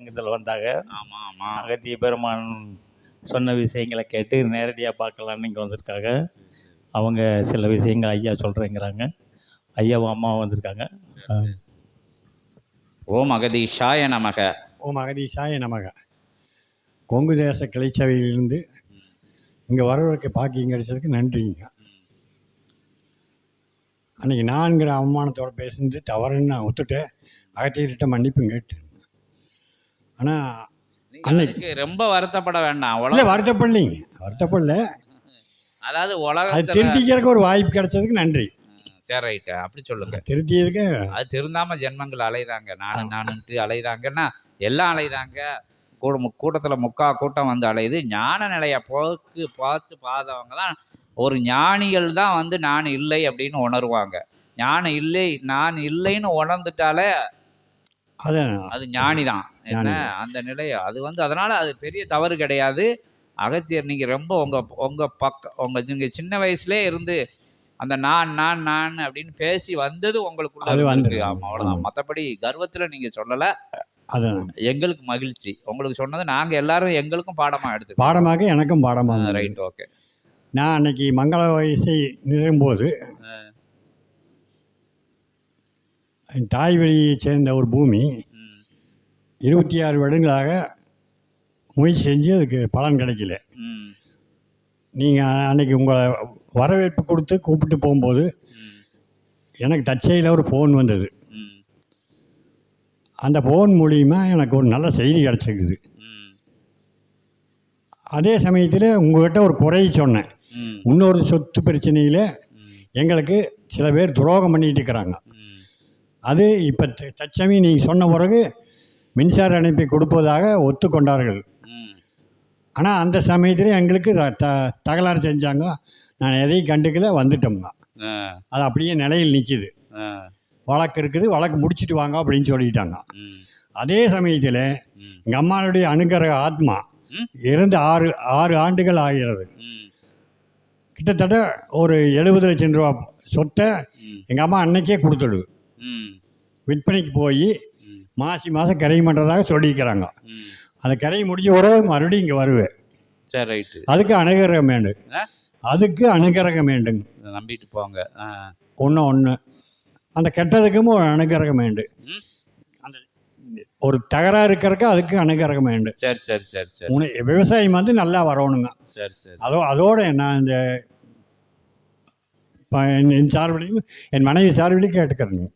சங்கத்தில் வந்தாங்க. ஆமா ஆமா. அகத்திய பெருமான் சொன்ன விஷயங்களை கேட்டு நேரடியாக பார்க்கலான்னு இங்கே வந்திருக்காங்க. அவங்க சில விஷயங்கள் ஐயா சொல்கிறேங்கிறாங்க ஐயாவும் அம்மாவும் வந்திருக்காங்க. ஓம் அகதீஷாய நமக. ஓம் அகதீசாய நமக. கொங்கு தேச கிளைச்சபையிலிருந்து இங்கே வரவருக்கு பாக்கியம் கிடைச்சதுக்கு நன்றிங்க. அன்றைக்கி நான்கிற அவமானத்தோட பேசுனது தவறுன்னு நான் ஒத்துட்டேன். அகத்தியிட்ட மன்னிப்பும் கேட்டேன். ஆனால் அன்னைக்கு- ரொம்ப வருத்தப்பட வேண்டாம். இல்லை வருத்தப்படலைங்க. வருத்தப்படல. அதாவது அது உலகத்துல திருத்திக்கிறதுக்கு ஒரு வாய்ப்பு கிடைச்சதுக்கு நன்றி. சரி ரைட்டு அப்படி சொல்லுங்க. திருத்தியதுக்கு அது திருந்தாம ஜென்மங்கள் அலைதாங்க. நானு நானுன்ட்டு அலைதாங்கன்னா எல்லாம் அலைதாங்க. கூட கூட்டத்தில் முக்கா கூட்டம் வந்து அலையுது. ஞான நிலைய போக்கு பார்த்து பார்த்தவங்க தான் ஒரு ஞானிகள் தான் வந்து நான் இல்லை அப்படின்னு உணருவாங்க. ஞானம் இல்லை நான் இல்லைன்னு உணர்ந்துட்டாலே அதை அது ஞானி தான் என்ன. அந்த நிலை அது வந்து அதனால அது பெரிய தவறு கிடையாது. அகத்தியர் நீங்க ரொம்ப உங்க உங்க பக்க உங்க நீங்க சின்ன வயசுலயே இருந்து அந்த நான் நான் நான் அப்படின்னு பேசி வந்தது உங்களுக்குள்ள. வந்திருக்கு. அவ்வளவுதான். ஆமா. மத்தபடி கர்வத்துல நீங்க சொல்லல. அதை எங்களுக்கு மகிழ்ச்சி. உங்களுக்கு சொன்னது நாங்க எல்லாரும் எங்களுக்கும் பாடமா எடுத்து பாடமாக எனக்கும் பாடமாக ரைட் ஓகே. நான் அன்னைக்கு மங்கள வயசை நிறும்போது தாய் வழியைச் சேர்ந்த ஒரு பூமி இருபத்தி ஆறு வருடங்களாக முயற்சி செஞ்சு அதுக்கு பலன் கிடைக்கல. நீங்கள் அன்னைக்கு உங்களை வரவேற்பு கொடுத்து கூப்பிட்டு போகும்போது எனக்கு தற்செயலில் ஒரு ஃபோன் வந்தது. அந்த ஃபோன் மூலியமா எனக்கு ஒரு நல்ல செய்தி கிடச்சிருக்குது. அதே சமயத்தில் உங்கள்கிட்ட ஒரு குறை சொன்னேன். இன்னொரு சொத்து பிரச்சனையில் எங்களுக்கு சில பேர் துரோகம் பண்ணிட்டு இருக்கிறாங்க. அது இப்போ தற்சமயம் நீங்கள் சொன்ன பிறகு மின்சார இணைப்பை கொடுப்பதாக ஒத்துக்கொண்டார்கள். ஆனால் அந்த சமயத்தில் எங்களுக்கு த- தகராறு செஞ்சாங்க. நான் எதையும் கண்டுக்கல வந்துட்டோம்ங்க அது அப்படியே நிலையில் நிற்கிது வழக்கு இருக்குது வழக்கு முடிச்சிட்டு வாங்க அப்படின்னு சொல்லிட்டாங்க. அதே சமயத்தில் எங்கள் அம்மாவுடைய அனுகிரக ஆத்மா ம். இறந்து ஆறு ஆறு ஆண்டுகள் ஆகிறது. கிட்டத்தட்ட ஒரு எழுபது லட்சம் ரூபா சொத்தை எங்கள் அம்மா அன்னைக்கே கொடுத்துடுது. விற்பனைக்கு போய் மாசி மாதம் கரை பண்ணுறதாக சொல்லியிருக்கிறாங்க. அந்த கரை முடிஞ்ச உறவு மறுபடியும் இங்கே வருவேன் சரி ரைட்டு. அதுக்கு அனுகிரகம் வேண்டும்? அதுக்கு அனுகிரகம் வேண்டும் நம்பிட்டு போங்க. ஒன்று ஒன்று அந்த கெட்டதுக்கும் ஒரு அனுகிரகம் வேண்டும். அந்த ஒரு தகராறு இருக்கிறதுக்கு அதுக்கு அனுகிரகம் வேண்டும் சரி சரி சரி சரி. விவசாயம் வந்து நல்லா வரணுங்க. சரி சரி. அதோ அதோட நான் இந்த என் சார்பிலையும் என் மனைவி சார்பிலையும் கேட்டுக்கிறேங்க?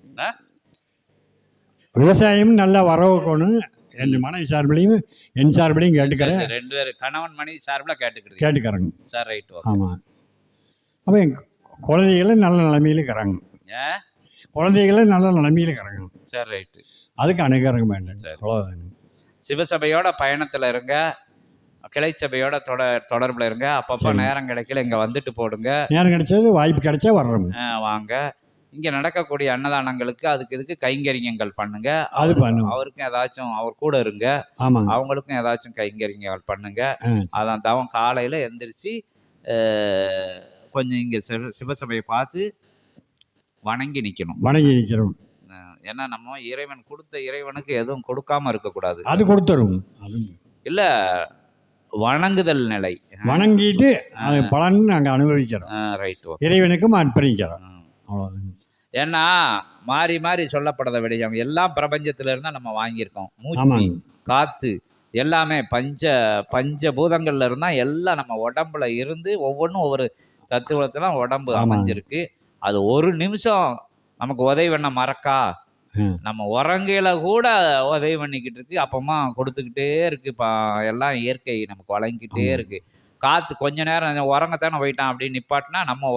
விவசாயம் நல்லா வர வைக்கணும் என் மனைவி சார்பிலையும் என் சார்பிலையும் சரி, கேட்டுக்கிறேன் ரெண்டு பேரும் கணவன் மனைவி சார்பில் கேட்டுக்கிட்டு கேட்டுக்கிறேங்க சரி ரைட் ஆமாம் அப்போ என் குழந்தைகளும் நல்ல நிலைமையில் இருக்கிறாங்க. குழந்தைகளும் நல்ல நிலைமையில் இருக்கிறாங்க. சரி ரைட்டு அதுக்கு அனுகிரகம் வேண்டும் சரி. அவ்வளோதாங்க சிவசபையோட பயணத்தில் இருங்க. கிளை சபையோட தொடர் தொடர்பில் இருங்க. அப்பப்போ. நேரம் கிடைக்கல இங்கே வந்துட்டு போடுங்க. நேரம் கிடைச்சது வாய்ப்பு கிடைச்சா வர்றோம். வாங்க. இங்கே நடக்கக்கூடிய அன்னதானங்களுக்கு அதுக்கு இதுக்கு கைங்கரியங்கள் பண்ணுங்க. அது பண்ணுவோம். அவருக்கும் ஏதாச்சும் அவர் கூட இருங்க. ஆமாங்க. அவங்களுக்கும் ஏதாச்சும் கைங்கரியங்கள் பண்ணுங்க. அதான் தவம். காலையில் எந்திரிச்சு கொஞ்சம் இங்கே சிவ சிவசபையை பார்த்து வணங்கி நிற்கணும் வணங்கி நிற்கிறோம் ஏன்னா நம்ம இறைவன் கொடுத்த இறைவனுக்கு எதுவும் கொடுக்காம இருக்கக்கூடாது. அது கொடுத்துரும். இல்லை வணங்குதல் நிலை. வணங்கிட்டு அது பலன் நாங்கள் அனுபவிக்கிறோம் ரைட் இறைவனுக்கும் அர்ப்பணிக்கிறோம் அவ்வளோதாங்க ஏன்னா மாறி மாறி சொல்லப்படத விடையும் எல்லாம் பிரபஞ்சத்துல இருந்தா நம்ம வாங்கியிருக்கோம். மூச்சு காத்து எல்லாமே பஞ்ச பஞ்ச பூதங்கள்ல இருந்தா எல்லாம் நம்ம உடம்புல இருந்து ஒவ்வொன்றும் ஒவ்வொரு தத்துவத்துல உடம்பு. அமைஞ்சிருக்கு. அது ஒரு நிமிஷம் நமக்கு உதவி பண்ண மறக்கா. நம்ம உறங்கையில கூட உதவி பண்ணிக்கிட்டு இருக்கு அப்பமா கொடுத்துக்கிட்டே இருக்கு இப்போ எல்லாம் இயற்கை நமக்கு வழங்கிக்கிட்டே. இருக்கு. காத்து கொஞ்ச நேரம் உறங்கத்தானே போயிட்டான் அப்படின்னு நிப்பாட்டினா நம்ம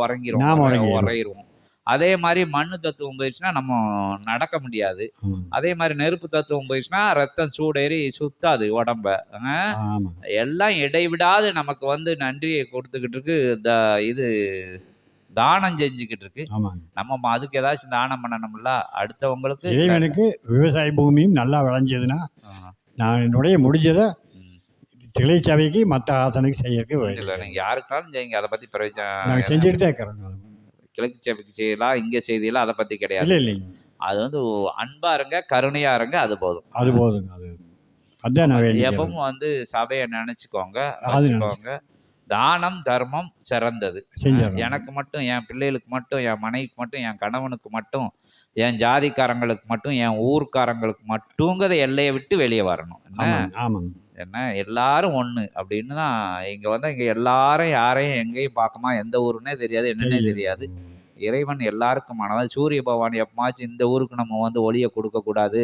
நாம உறங்கிடுவோம். உறையிடுவோம் அதே மாதிரி மண்ணு தத்துவம் போயிடுச்சுன்னா நம்ம நடக்க முடியாது. அதே மாதிரி நெருப்பு தத்துவம் போயிடுச்சுன்னா ரத்தம் சூடேறி சுத்தாது உடம்ப. எல்லாம் இடைவிடாது நமக்கு வந்து நன்றியை கொடுத்துக்கிட்டு இருக்கு த இது தானம் செஞ்சுக்கிட்டு இருக்கு நம்ம அதுக்கு ஏதாச்சும் தானம் பண்ணணும்ல? அடுத்தவங்களுக்கு இறைவனுக்கு விவசாய பூமியும் நல்லா விளைஞ்சதுன்னா நான் என்னுடைய முடிஞ்சதை. திளை சபைக்கு மற்ற ஆசனுக்கு செய்யறதுக்கு இல்ல வேண்டிய நீங்க யாருக்குனாலும் செய்யுங்க. அதை பத்தி நாங்கள் பிரயோஜனம் செஞ்சுட்டு தான் இருக்கிறோம் கிழக்கு சபைக்கு செய்யலாம் இங்க செய்தியெல்லாம் அதை பத்தி கிடையாது. இல்லை இல்லைங்க. அது வந்து அன்பா இருங்க கருணையா இருங்க அது போதும். அது போதுங்க அது. அதான் எப்பவும் வந்து சபையை நினைச்சுக்கோங்க அது தானம் தர்மம் சிறந்தது. எனக்கு மட்டும் என் பிள்ளைகளுக்கு மட்டும் என் மனைவிக்கு மட்டும் என் கணவனுக்கு மட்டும் என் ஜாதிக்காரங்களுக்கு மட்டும் என் ஊர்க்காரங்களுக்கு மட்டுங்கிறத எல்லையை விட்டு வெளியே வரணும். என்ன? என்ன? எல்லாரும் ஒன்று அப்படின்னு தான் இங்கே வந்து இங்கே எல்லாரும் யாரையும் எங்கேயும் பார்க்கமா எந்த ஊருன்னே தெரியாது என்னன்னே தெரியாது. இறைவன் எல்லாருக்கும் அதாவது சூரிய பகவான் எப்பமாச்சும் இந்த ஊருக்கு நம்ம வந்து ஒளியை கொடுக்கக்கூடாது.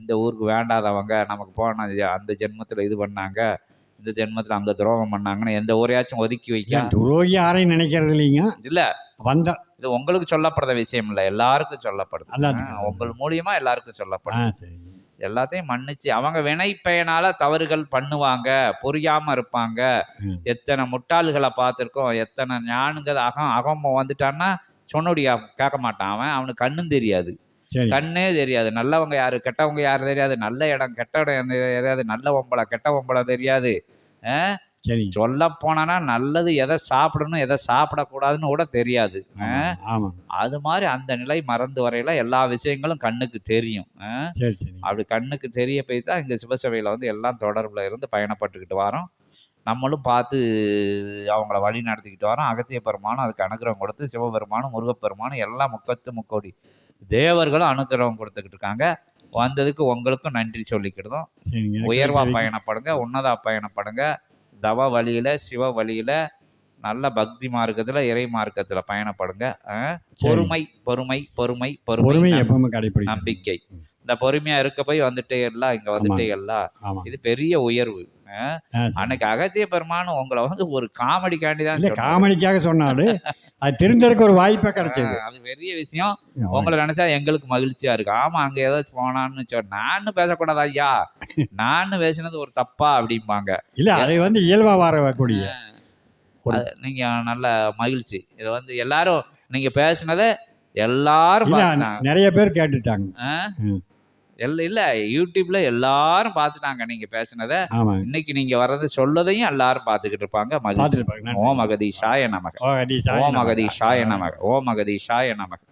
இந்த ஊருக்கு வேண்டாதவங்க நமக்கு போன அந்த ஜென்மத்தில் இது பண்ணாங்க. இந்த ஜென்மத்தில் அங்கே துரோகம் பண்ணாங்கன்னு எந்த ஊரையாச்சும் ஒதுக்கி வைக்க. துரோகி யாரையும் நினைக்கிறது இல்லைங்க? இல்லை. வந்த இது உங்களுக்கு சொல்லப்படுற விஷயம் இல்லை. எல்லாருக்கும் சொல்லப்படுது. உங்கள் மூலியமா எல்லாருக்கும் சொல்லப்படுது. சரி. எல்லாத்தையும் மன்னிச்சு அவங்க வினை பயனால தவறுகள் பண்ணுவாங்க புரியாம இருப்பாங்க. எத்தனை முட்டாள்களை பார்த்துருக்கோம் எத்தனை ஞானுங்க அகம் அகம் வந்துட்டான்னா சொன்னோடியா கேட்க மாட்டான். அவன் அவனுக்கு கண்ணும் தெரியாது. கண்ணே தெரியாது. நல்லவங்க யாரு கெட்டவங்க யாரு தெரியாது. நல்ல இடம் கெட்ட இடம் தெரியாது. நல்ல ஒம்பளை கெட்ட ஒம்பளை தெரியாது. சரி. சொல்ல போனா நல்லது எதை சாப்பிடணும் எதை சாப்பிடக்கூடாதுன்னு கூட தெரியாது. அது மாதிரி அந்த நிலை மறந்து வரையில எல்லா விஷயங்களும் கண்ணுக்கு தெரியும். ஆ? சரி சரி. அப்படி கண்ணுக்கு தெரிய போய் தான் இங்கே சிவசபையில் வந்து எல்லாம் தொடர்பில் இருந்து பயணப்பட்டுக்கிட்டு வரோம். நம்மளும் பார்த்து அவங்கள வழி நடத்திக்கிட்டு வரோம். அகத்திய பெருமானும் அதுக்கு அனுகிரகம் கொடுத்து சிவபெருமானும் முருகப்பெருமானும் எல்லாம் முக்கத்து முக்கோடி தேவர்களும் அனுகிரகம் கொடுத்துக்கிட்டு இருக்காங்க. வந்ததுக்கு உங்களுக்கும் நன்றி சொல்லிக்கிடுதோம் சரிங்க எனக்கு உயர்வா சரி. பயணப்படுங்க உன்னதா பயணப்படுங்க. தவ வழியில சிவ வழியில நல்ல பக்தி மார்க்கத்துல இறை மார்க்கத்துல பயணப்படுங்க. பொறுமை பொறுமை பொறுமை பொறுமை நம்பிக்கை. இந்த பொறுமையா இருக்க போய் வந்துட்டே எல்லாம் இங்க வந்துட்டே எல்லாம் இது பெரிய உயர்வு. அன்னைக்கு அகத்திய பெருமானும் உங்களை வந்து ஒரு காமெடிக்காண்டி தான். காமெடிக்காக சொன்னாரு அது தெரிஞ்சதுக்கு ஒரு வாய்ப்பை கிடைச்சது. அது பெரிய விஷயம். உங்களை நினைச்சா எங்களுக்கு மகிழ்ச்சியா இருக்கு. ஆமா அங்க ஏதாச்சும் போனான்னு சொல் நான் பேசக்கூடாது ஐயா? நான் பேசினது ஒரு தப்பா அப்படிம்பாங்க. இல்ல அது வந்து இயல்பா வரக்கூடிய நீங்க நல்ல மகிழ்ச்சி. இதை வந்து எல்லாரும் நீங்க பேசினதை எல்லாரும் நிறைய பேர் கேட்டுட்டாங்க. ஆ? ம். இல்ல இல்ல யூடியூப்ல எல்லாரும் பார்த்துட்டாங்க நீங்க பேசினதை. இன்னைக்கு நீங்க வர்றது சொல்லதையும் எல்லாரும் பார்த்துக்கிட்டு இருப்பாங்க. மகிழ்ச்சி ஓம் அகதீஷாய நமக. ஓ அகதீஷாய நமக. ஓம் அகதீஷாய நமக.